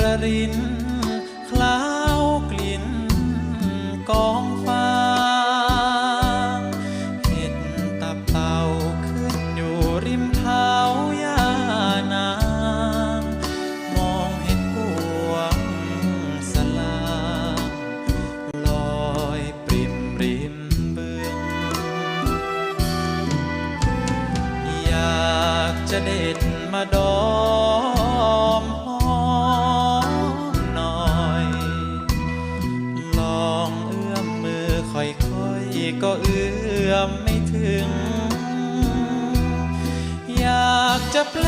ระรินคล้าวกลิ่นกองฟางเห็นตับเต่าขึ้นอยู่ริมเท้าย่านางมองเห็นกวงสลางลอยปริมริมบึง อยากจะเด็ดมาดอง ค่อยๆก็เอื้อมไม่ถึง อยากจะแปล